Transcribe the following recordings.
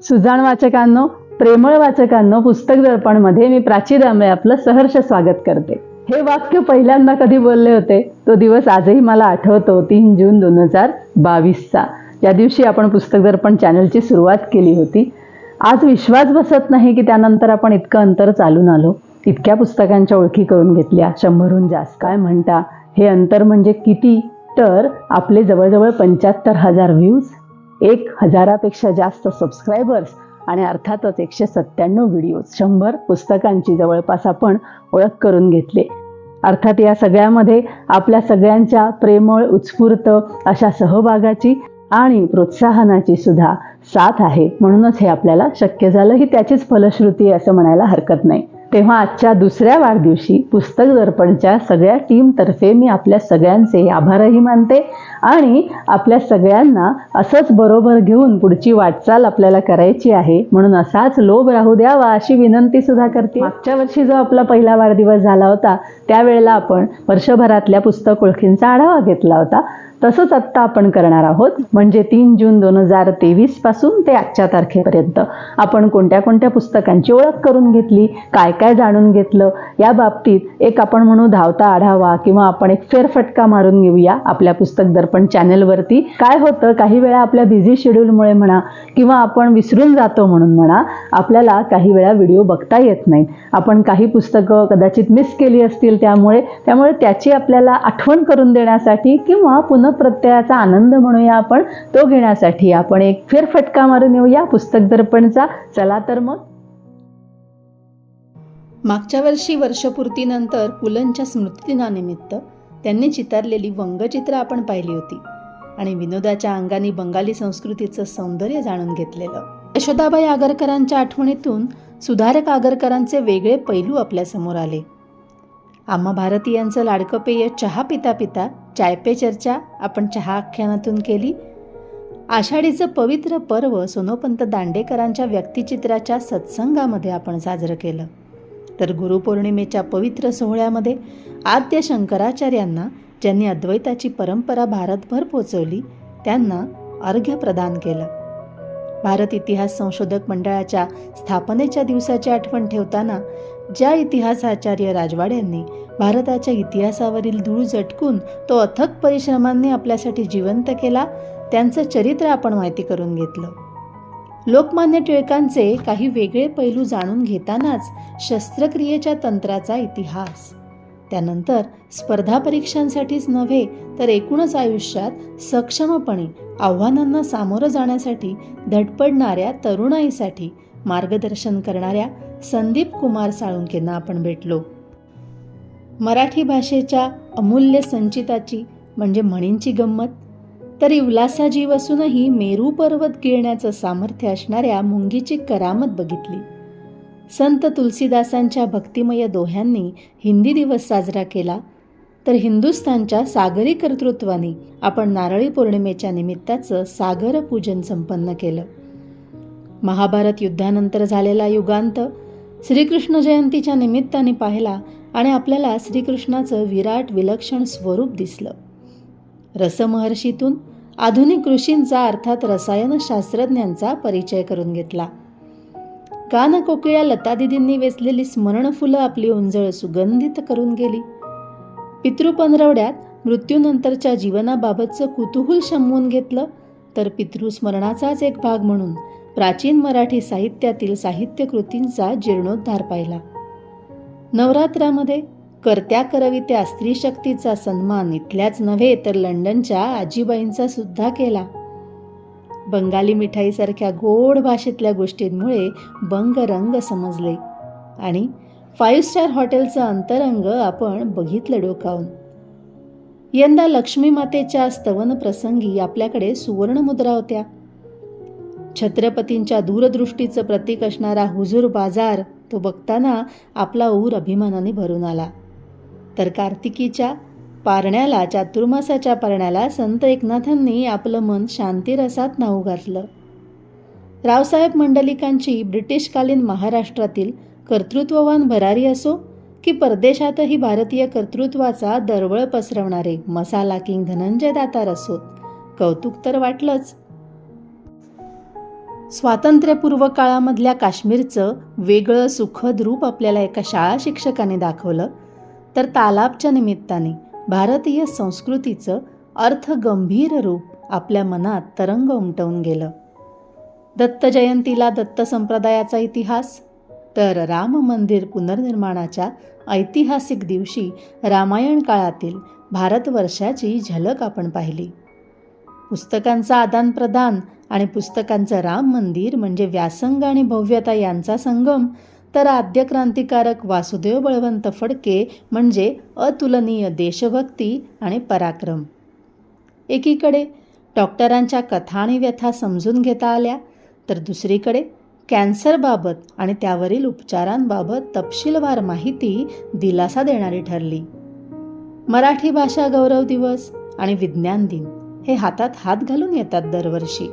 सुजाण वाचकांनो प्रेमळ वाचकांनो पुस्तक दर्पणमध्ये मी प्राची दामळे आपलं सहर्ष स्वागत करते. हे वाक्य पहिल्यांदा कधी बोलले होते? तो दिवस आजही मला आठवतो तीन जून दोन हजार बावीसचा. या दिवशी आपण पुस्तक दर्पण चॅनलची सुरुवात केली होती. आज विश्वास बसत नाही की त्यानंतर आपण इतकं अंतर चालून आलो. इतक्या पुस्तकांच्या ओळखी करून घेतल्या. शंभरहून जास्त. काय म्हणता? हे अंतर म्हणजे किती? तर आपले जवळजवळ पंच्याहत्तर हजार व्ह्यूज. एक हजारापेक्षा जास्त सबस्क्रायबर्स आणि अर्थातच एकशे सत्त्याण्णव व्हिडिओज शंभर पुस्तकांची जवळपास आपण ओळख करून घेतले. अर्थात या सगळ्यामध्ये आपल्या सगळ्यांच्या प्रेमळ उत्स्फूर्त अशा सहभागाची आणि प्रोत्साहनाची सुद्धा साथ आहे. म्हणूनच हे आपल्याला शक्य झालं. ही त्याचीच फलश्रुती आहे असं म्हणायला हरकत नाही. तेव्हा आजच्या दुसऱ्या वाढदिवशी पुस्तक दर्पणच्या सगळ्या टीमतर्फे मी आपल्या सगळ्यांचे आभारही मानते आणि आपल्या सगळ्यांना असंच बरोबर घेऊन पुढची वाटचाल आपल्याला करायची आहे. म्हणून असाच लोभ राहू द्यावा अशी विनंती सुद्धा करते. मागच्या वर्षी जो आपला पहिला वाढदिवस झाला होता त्यावेळेला आपण वर्षभरातल्या पुस्तक ओळखींचा आढावा घेतला होता. तसंच आत्ता आपण करणार आहोत म्हणजे तीन जून दोन हजार तेवीसपासून ते आजच्या तारखेपर्यंत. आपण कोणत्या कोणत्या पुस्तकांची ओळख करून घेतली काय काय जाणून घेतलं या बाबतीत एक आपण म्हणू धावता आढावा किंवा आपण एक फेरफटका मारून घेऊया आपल्या पुस्तक दर्पण चॅनलवरती. काय होतं काही वेळा आपल्या बिझी शेड्यूलमुळे म्हणा किंवा आपण विसरून जातो म्हणून म्हणा आपल्याला काही वेळा व्हिडिओ बघता येत नाहीत आपण काही पुस्तकं कदाचित मिस केली असतील त्यामुळे त्यामुळे त्याची आपल्याला आठवण करून देण्यासाठी किंवा पुन्हा प्रत्ययाचा आनंद म्हणूया आपण. तो घेण्यासाठी आपण एक फेरफटका मारून येऊया. पुस्तक दर्पणचा. चला तर मग. मागच्या वर्षी वर्षपूर्तीनंतर पुलंच्या स्मृतिदिनानिमित्त त्यांनी चितारलेली व्यंगचित्र आपण पाहिली होती आणि विनोदाच्या अंगाने बंगाली संस्कृतीचं सौंदर्य जाणून घेतलेलं. यशोदाबाई आगरकरांच्या आठवणीतून सुधारक आगरकरांचे वेगळे पैलू आपल्यासमोर आले. आम्हा भारतीयांचं लाडकं पेय चहा पिता पिता चाय पे चर्चा आपण चहा आख्यानातून केली. आषाढीचं पवित्र पर्व सोनोपंत दांडेकरांच्या व्यक्तिचित्राच्या सत्संगामध्ये आपण साजरं केलं. तर गुरुपौर्णिमेच्या पवित्र सोहळ्यामध्ये आद्य शंकराचार्यांना ज्यांनी अद्वैताची परंपरा भारतभर पोचवली त्यांना अर्घ्य प्रदान केलं. भारत इतिहास संशोधक मंडळाच्या स्थापनेच्या दिवसाची आठवण ठेवताना ज्या इतिहासाचार्य राजवाड्यांनी भारताच्या इतिहासावरील धूळ झटकून तो अथक परिश्रमांनी आपल्यासाठी जिवंत केला त्यांचं चरित्र आपण माहिती करून घेतलं. लोकमान्य टिळकांचे काही वेगळे पैलू जाणून घेतानाच शस्त्रक्रियेच्या तंत्राचा इतिहास. त्यानंतर स्पर्धा परीक्षांसाठीच नव्हे तर एकूणच आयुष्यात सक्षमपणे आव्हानांना सामोरं जाण्यासाठी धडपडणाऱ्या तरुणाईसाठी मार्गदर्शन करणाऱ्या संदीप कुमार साळुंकेंना आपण भेटलो. मराठी भाषेच्या अमूल्य संचिताची म्हणजे म्हणींची गंमत. तरी उलासा जीव असूनही मेरू पर्वत गिळण्याचं सामर्थ्य असणाऱ्या मुंगीची करामत बघितली. संत तुलसीदासांच्या भक्तिमय दोह्यांनी हिंदी दिवस साजरा केला. तर हिंदुस्थानच्या सागरी कर्तृत्वाने आपण नारळी पौर्णिमेच्या निमित्ताचं सागर पूजन संपन्न केलं. महाभारत युद्धानंतर झालेला युगांत श्रीकृष्ण जयंतीच्या निमित्ताने पाहिला आणि आपल्याला श्रीकृष्णाचं विराट विलक्षण स्वरूप दिसलं. रसमहर्षीतून आधुनिक ऋषींचा अर्थात रसायनशास्त्रज्ञांचा परिचय करून घेतला. कान कोकिळ्या लतादिदींनी वेचलेली स्मरणफुलं आपली उंजळ सुगंधित करून गेली. पितृपंधरवड्यात मृत्यूनंतरच्या जीवनाबाबतचं कुतूहल शमवून घेतलं तर पितृस्मरणाचाच एक भाग म्हणून प्राचीन मराठी साहित्यातील साहित्यकृतींचा जीर्णोद्धार पाहिला. नवरात्रामध्ये कर्त्या करवित्या स्त्री शक्तीचा सन्मान इथल्याच नव्हे तर लंडनच्या आजीबाईंचा सुद्धा केला. बंगाली मिठाईसारख्या गोड भाषेतल्या गोष्टींमुळे बंगरंग समजले आणि फाईव्ह स्टार हॉटेलचं अंतरंग आपण बघितलं डोकावून. यंदा लक्ष्मी मातेच्या स्तवन प्रसंगी आपल्याकडे सुवर्णमुद्रा होत्या. छत्रपतींच्या दूरदृष्टीचं प्रतीक असणारा हुजूर बाजार तो बघताना आपला ऊर अभिमानाने भरून आला. तर कार्तिकीच्या पारण्याला चातुर्मासाच्या पारण्याला संत एकनाथांनी आपलं मन शांतिरसात नाऊ घातलं. रावसाहेब मंडलिकांची ब्रिटिशकालीन महाराष्ट्रातील कर्तृत्ववान भरारी असो की परदेशातही भारतीय कर्तृत्वाचा दरवळ पसरवणारे मसाला किंग धनंजय दातार असोत कौतुक तर वाटलंच. स्वातंत्र्यपूर्व काळामधल्या काश्मीरचं वेगळं सुखद रूप आपल्याला एका शाळा शिक्षकाने दाखवलं. तर तालाबच्या निमित्ताने भारतीय संस्कृतीचं अर्थगंभीर रूप आपल्या मनात तरंग उमटवून गेलं. दत्त जयंतीला दत्त संप्रदायाचा इतिहास तर राम मंदिर पुनर्निर्माणाच्या ऐतिहासिक दिवशी रामायण काळातील भारतवर्षाची झलक आपण पाहिली. पुस्तकांचा आदानप्रदान आणि पुस्तकांचं राम मंदिर म्हणजे व्यासंग आणि भव्यता यांचा संगम तर आद्य क्रांतिकारक वासुदेव बळवंत फडके म्हणजे अतुलनीय देशभक्ती आणि पराक्रम. एकीकडे डॉक्टरांच्या कथा आणि व्यथा समजून घेता आल्या तर दुसरीकडे कॅन्सरबाबत आणि त्यावरील उपचारांबाबत तपशीलवार माहिती दिलासा देणारी ठरली. मराठी भाषा गौरव दिवस आणि विज्ञान दिन. हे हातात हात घालून येतात दरवर्षी.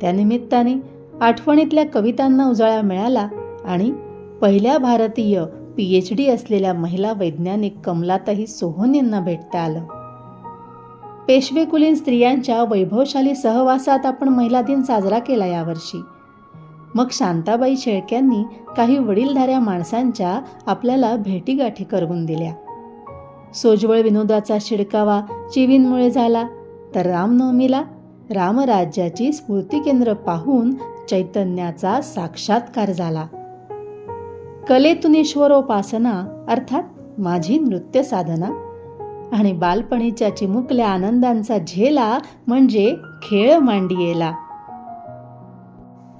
त्यानिमित्ताने आठवणीतल्या कवितांना उजाळा मिळाला आणि पहिल्या भारतीय पी एच डी असलेल्या महिला वैज्ञानिक कमलाताई सोहन यांना भेटता आलं. पेशवेकुलीन स्त्रियांच्या वैभवशाली सहवासात आपण महिला दिन साजरा केला यावर्षी. मग शांताबाई शेळक्यांनी काही वडीलधाऱ्या माणसांच्या आपल्याला भेटीगाठी करवून दिल्या. सोजवळ विनोदाचा शिडकावा चिवींमुळे झाला. तर रामनवमीला रामराज्याची स्फूर्ती केंद्र पाहून चैतन्याचा साक्षात्कार झाला. कलेतून ईश्वरोपासना अर्थात माझी नृत्य साधना आणि बालपणीच्या चिमुकल्या आनंदांचा झेला म्हणजे खेळ मांडियेला.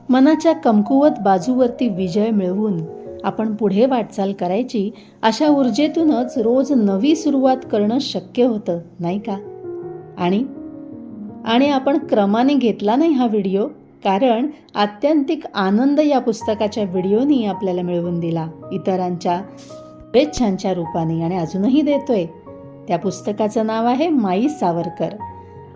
मनाच्या कमकुवत बाजूवरती विजय मिळवून आपण पुढे वाटचाल करायची अशा ऊर्जेतूनच रोज नवी सुरुवात करणं शक्य होतं नाही का? आणि आणि आपण क्रमाने घेतला नाही हा व्हिडिओ कारण आत्यंतिक आनंद या पुस्तकाच्या व्हिडिओनी आपल्याला मिळवून दिला. इतरांच्या शुभेच्छांच्या रूपाने आणि अजूनही देतोय. त्या पुस्तकाचं नाव आहे माई सावरकर.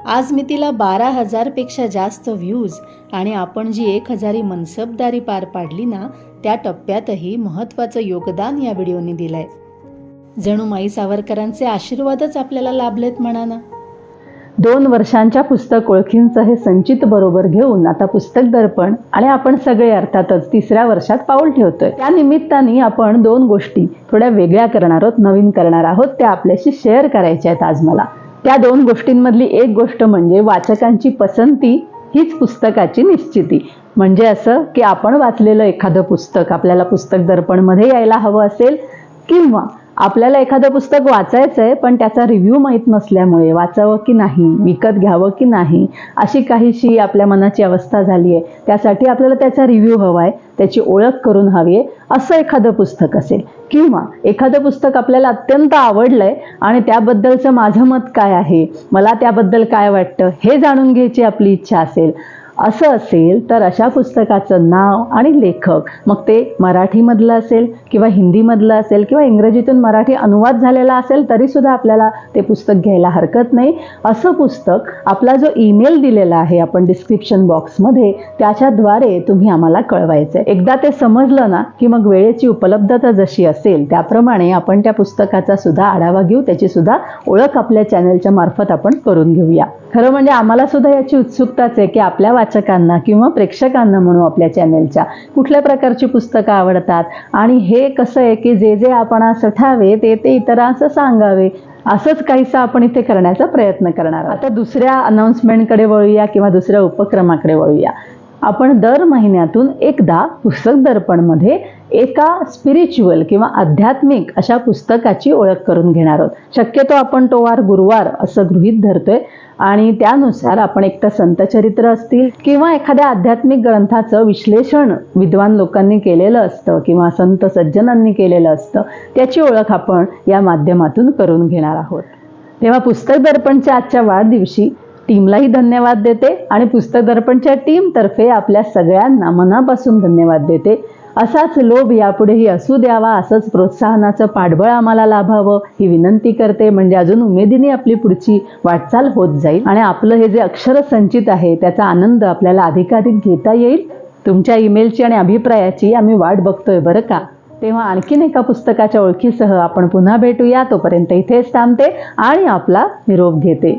आज मी तिला बारा हजारपेक्षा जास्त व्ह्यूज आणि आपण जी एक हजारी मनसबदारी पार पाडली ना त्या टप्प्यातही महत्त्वाचं योगदान या व्हिडिओने दिलंय. जणू माई सावरकरांचे आशीर्वादच आपल्याला लाभलेत म्हणा ना दोन वर्षांच्या पुस्तक ओळखींचं हे संचित बरोबर घेऊन आता पुस्तक दर्पण आणि आपण सगळे अर्थातच तिसऱ्या वर्षात पाऊल ठेवतोय. त्या निमित्ताने आपण दोन गोष्टी थोड्या वेगळ्या करणार आहोत नवीन करणार आहोत त्या आपल्याशी शेअर करायच्या आहेत आज मला. त्या दोन गोष्टींमधली एक गोष्ट म्हणजे वाचकांची पसंती हीच पुस्तकाची निश्चिती. म्हणजे असं की आपण वाचलेलं एखादं पुस्तक आपल्याला पुस्तक दर्पणमध्ये यायला हवं असेल किंवा आपल्याला एखादं पुस्तक वाचायचं आहे पण त्याचा रिव्ह्यू माहीत नसल्यामुळे वाचावं की नाही विकत घ्यावं की नाही अशी काहीशी आपल्या मनाची अवस्था झाली आहे त्यासाठी आपल्याला त्याचा रिव्ह्यू हवा आहे त्याची ओळख करून हवी आहे असं एखादं पुस्तक असेल. किंवा एखादं पुस्तक आपल्याला अत्यंत आवडलं आहे आणि त्याबद्दलचं माझं मत काय आहे? मला त्याबद्दल काय वाटतं? हे जाणून घ्यायची आपली इच्छा असेल. असं असेल तर अशा पुस्तकाचं नाव आणि लेखक मग ते मराठीमधलं असेल किंवा हिंदीमधलं असेल किंवा इंग्रजीतून मराठी अनुवाद झालेला असेल तरीसुद्धा आपल्याला ते पुस्तक घ्यायला हरकत नाही. असं पुस्तक आपला जो ईमेल दिलेला आहे आपण डिस्क्रिप्शन बॉक्समध्ये त्याच्याद्वारे तुम्ही आम्हाला कळवायचं आहे एकदा ते समजलं ना की मग वेळेची उपलब्धता जशी असेल त्याप्रमाणे आपण त्या पुस्तकाचा सुद्धा आढावा घेऊ त्याची सुद्धा ओळख आपल्या चॅनलच्या मार्फत आपण करून घेऊया. खरं म्हणजे आम्हाला सुद्धा याची उत्सुकताच आहे की आपल्या वाचकांना किंवा प्रेक्षकांना म्हणू आपल्या चॅनेलच्या. कुठल्या प्रकारची पुस्तकं आवडतात? आणि हे कसं आहे की जे जे आपण सठावे ते ते इतरांचं सांगावे असंच काहीसं आपण इथे करण्याचा प्रयत्न करणार आता दुसऱ्या अनाऊन्समेंटकडे वळूया किंवा दुसऱ्या उपक्रमाकडे वळूया. आपण दर महिन्यातून एकदा पुस्तक दर्पणमध्ये एका स्पिरिच्युअल किंवा आध्यात्मिक अशा पुस्तकाची ओळख करून घेणार आहोत. शक्यतो आपण तो वार गुरुवार असं गृहीत धरतोय आणि त्यानुसार आपण एक तर संतचरित्र असतील किंवा एखाद्या आध्यात्मिक ग्रंथाचं विश्लेषण विद्वान लोकांनी केलेलं असतं किंवा संत सज्जनांनी केलेलं असतं त्याची ओळख आपण या माध्यमातून करून घेणार आहोत. तेव्हा पुस्तक दर्पणच्या आजच्या वाढदिवशी टीमलाही धन्यवाद देते आणि पुस्तक दर्पणच्या टीमतर्फे आपल्या सगळ्यांना मनापासून धन्यवाद देते. असाच लोभ यापुढेही असू द्यावा असंच प्रोत्साहनाचं पाठबळ आम्हाला लाभावं ही विनंती करते. म्हणजे अजून उमेदीने आपली पुढची वाटचाल होत जाईल आणि आपलं हे जे अक्षर संचित आहे त्याचा आनंद आपल्याला अधिकाधिक घेता येईल. तुमच्या ईमेलची आणि अभिप्रायाची आम्ही वाट बघतोय बरं का? तेव्हा आणखीन एका पुस्तकाच्या ओळखीसह आपण पुन्हा भेटूया. तोपर्यंत इथेच थांबते आणि आपला निरोप घेते.